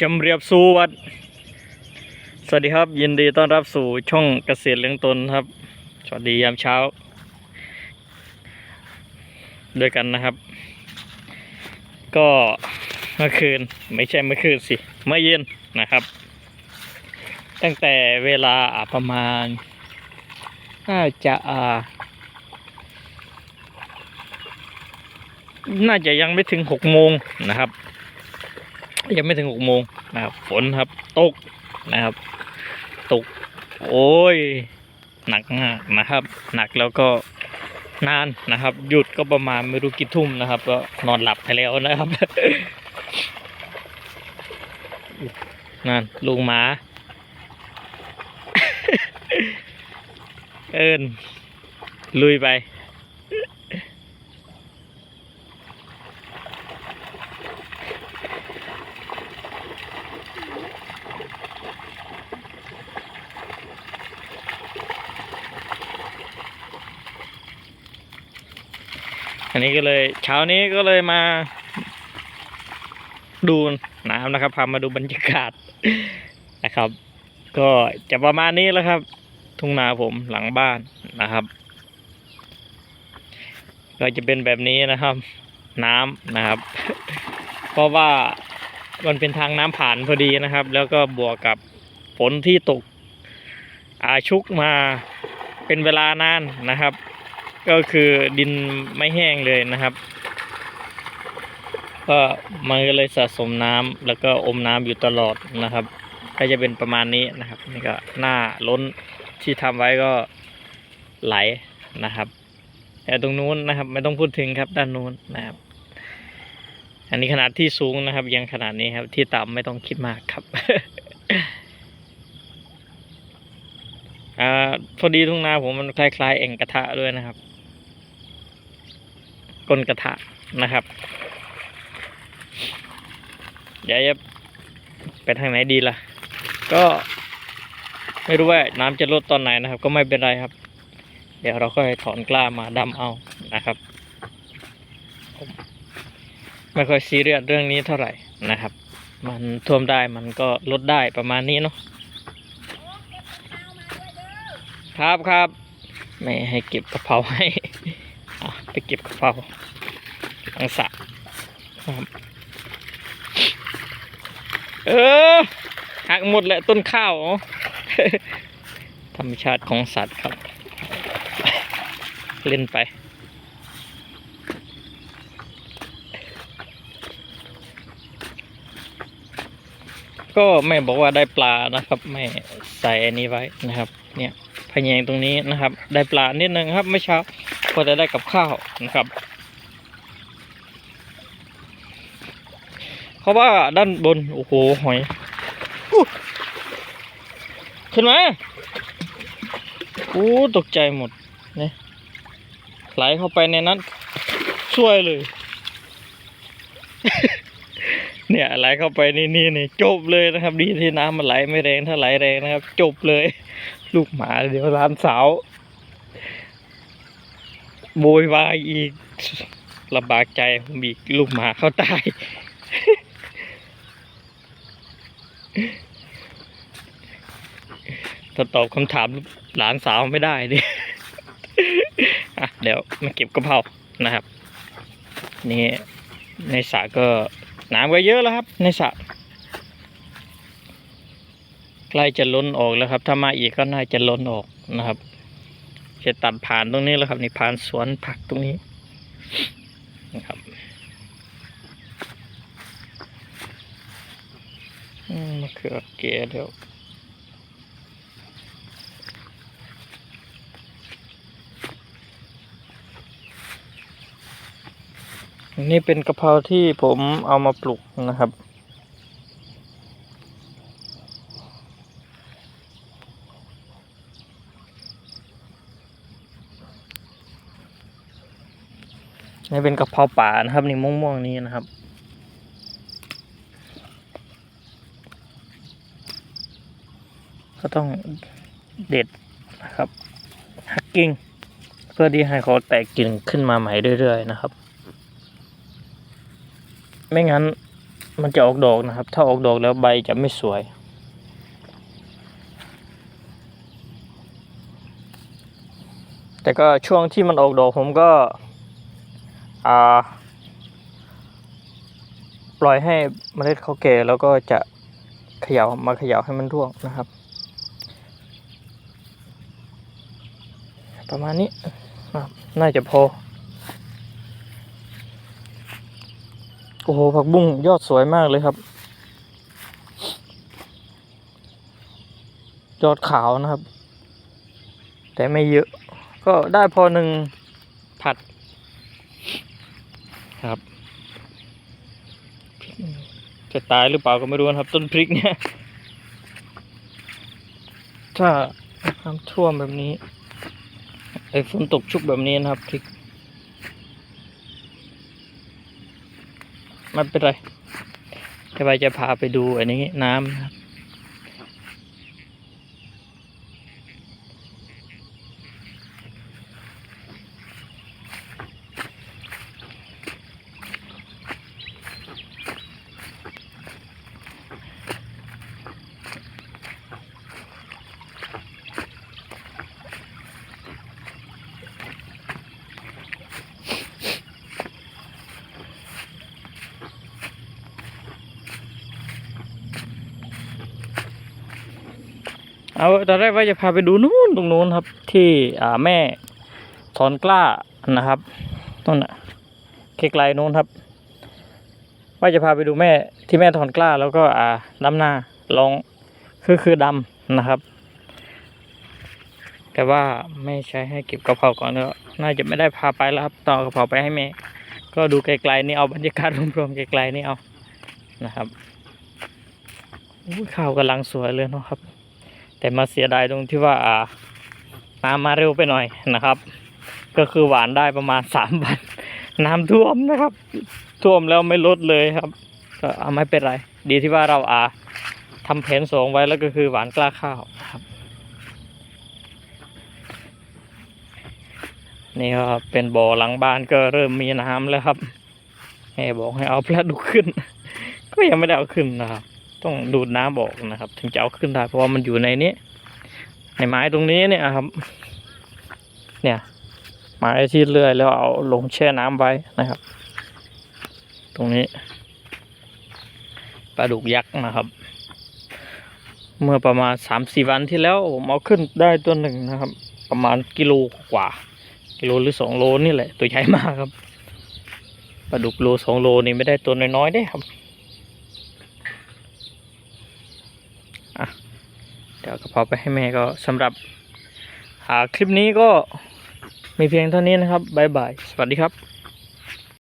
ชมเรียบสู่วัด สวัสดีครับ ยินดีต้อนรับสู่ช่องเกษตรเลี้ยงตนครับ สวัสดียามเช้า ด้วยกันนะครับ ก็เมื่อคืนไม่ใช่เมื่อคืนสิเมื่อเย็นนะครับ ตั้งแต่เวลาประมาณน่าจะอ่าน่าจะยังไม่ถึงหกโมงนะครับ ยังไม่ถึงหกโมงนะครับฝนครับตกนะครับ ตก โอ้ย หนักมากนะครับ หนักแล้วก็นานนะครับ หยุดก็ประมาณไม่รู้กี่ทุ่มนะครับ ก็นอนหลับไปแล้วนะครับนั่นลุงหมา เอินลุยไป อั นนี้ก็เลยเช้านี้ก็เลยมา ดูน้ำนะครับพามาดูบรรยากาศนะครับ ก็จะประมาณนี้แล้วครับ ทุ่งนาผมหลังบ้านนะครับ ก็จะเป็นแบบนี้นะครับ น้ำนะครับ เพราะว่ามันเป็นทางน้ำผ่านพอดีนะครับ แล้วก็บวกกับฝนที่ตกอาชุกมาเป็นเวลานานนะครับ ก็คือดินไม่แห้งเลยนะครับ ก็มันก็เลยสะสมน้ำแล้วก็อมน้ำอยู่ตลอดนะครับ ก็จะเป็นประมาณนี้นะครับนี่ก็หน้าล้นที่ทำไว้ก็ไหลนะครับแต่ตรงนู้นนะครับ ไม่ต้องพูดถึงครับด้านนู้นนะครับ อันนี้ขนาดที่สูงนะครับ ยังขนาดนี้ครับ ที่ต่ำไม่ต้องคิดมากครับอ่าพอดีทุ่งนาผมมันคล้ายๆเอ่งกระทะด้วยนะครับ ก้นกระทะนะครับ เดี๋ยวจะไปทางไหนดีล่ะ ก็ไม่รู้ว่าน้ำจะลดตอนไหนนะครับ ก็ไม่เป็นไรครับ เดี๋ยวเราค่อยถอนกล้ามาดำเอานะครับผมไม่ค่อยซีเรียสเรื่องนี้เท่าไหร่นะครับ มันท่วมได้มันก็ลดได้ประมาณนี้เนาะครับครับ ไม่ให้เก็บกระเพราให้ ไปเก็บกระเพราทางสระครับเออหักหมดแหละต้นข้าวธรรมชาติของสัตว์ครับ เล่นไป ก็แม่บอกว่าได้ปลานะครับแม่ใส่อันนี้ไว้นะครับ เนี่ยพะแยงตรงนี้นะครับ ได้ปลานิดนึงครับไม่อเช้า ก็จะได้กับข้าวนะครับเพราะว่าด้านบน โอ้โหหอยอขึ้นมาโอ้ตกใจหมดเนี่ยไหลเข้าไปในนั้นช่วยเลย เนี่ยไหลเข้าไปนี่นี่นี่จบเลยนะครับ ดีที่น้ำมันไหลไม่แรงถ้าไหลแรงนะครับ จบเลย ลูกหมาเดี๋ยวร้านสาว โวยวายอีกลำบากใจมีลูกหมาเข้าตายถ้าตอบคำถามหลานสาวไม่ได้ดิอะเดี๋ยวมาเก็บกระเพรานะครับ นี่ในสระก็น้ำก็เยอะแล้วครับ ในสระใกล้จะล้นออกแล้วครับ ถ้ามาอีกก็น่าจะล้นออกนะครับ จะตัดผ่านตรงนี้แล้วครับนี่ผ่านสวนผักตรงนี้นะครับอืมมะเขือเกลือเดี๋ยวนี่เป็นกะเพราที่ผมเอามาปลูกนะครับ นี่เป็นกระเพราป่านะครับนี่ม่วงๆนี้นะครับ ก็ต้องเด็ดนะครับฮักกิ้งเพื่อที่ให้เขาแตกกิ่งขึ้นมาใหม่เรื่อยๆนะครับ ไม่งั้นมันจะออกดอกนะครับ ถ้าออกดอกแล้วใบจะไม่สวยแต่ก็ช่วงที่มันออกดอกผมก็ ปล่อยให้เมล็ดเขาแก่แล้วก็จะเขย่ามาเขย่าให้มันร่วงนะครับ ประมาณนี้นะน่าจะพอ โอ้โห ผักบุ้งยอดสวยมากเลยครับ ยอดขาวนะครับ แต่ไม่เยอะ ก็ได้พอหนึ่งผัด ครับ จะตายหรือเปล่าก็ไม่รู้นะครับ ต้นพริกเนี่ย ถ้าน้ำท่วมแบบนี้ ไอ้ฝนตกชุกแบบนี้นะครับพริกไม่เป็นไรแต่ว่าจะพาไปดูอันนี้น้ำนะครับ เอาตอนแรกว่าจะพาไปดูนู้นตรงนู้นครับ ที่อ่าแม่ถอนกล้านะครับต้นน่ะไกลๆนู้นครับ ว่าจะพาไปดูแม่ที่แม่ถอนกล้าแล้วก็อ่าดำนาลองคือคือดำนะครับ แต่ว่าไม่ใช้ให้เก็บกระเพราก่อนก็น่าจะไม่ได้พาไปแล้วครับต่อกระเพราไปให้แม่ ก็ดูไกลๆนี่เอาบรรยากาศรวมๆไกลๆนี่เอานะครับข้าวกำลังสวยเลยเนาะครับ แต่มาเสียดายตรงที่ว่าน้ำมาเร็วไปหน่อยนะครับ ก็คือหวานได้ประมาณสามวัน น้ำท่วมนะครับ ท่วมแล้วไม่ลดเลยครับก็เอาไม่เป็นไร ดีที่ว่าเราอ่าทำแผนสองไว้แล้วก็คือหวานกล้าข้าวครับ นี่ก็เป็นบ่อหลังบ้านก็เริ่มมีน้ำแล้วครับแม่บอกให้เอาปลาดุกขึ้น ก็ยังไม่ได้เอาขึ้นนะครับ ต้องดูดน้ำออกนะครับ ถึงจะเอาขึ้นได้เพราะว่ามันอยู่ในนี้ ในไม้ตรงนี้เนี่ยครับ เนี่ยไม้ที่เลื่อยแล้วเอาลงแช่น้ำไว้นะครับ ตรงนี้ปลาดุกยักษ์นะครับ เมื่อประมาณสามสี่วันที่แล้วผมเอาขึ้นได้ตัวหนึ่งนะครับ ประมาณกิโลกว่า กิโลหรือสองโลนี่แหละ ตัวใหญ่มากครับปลาดุกโลสองโลนี่ไม่ได้ตัวน้อยๆได้ครับ เดี๋ยวกระเพาไปให้แม่ก็สำหรับหาคลิปนี้ก็มีเพียงเท่านี้นะครับบ๊ายบาย สวัสดีครับ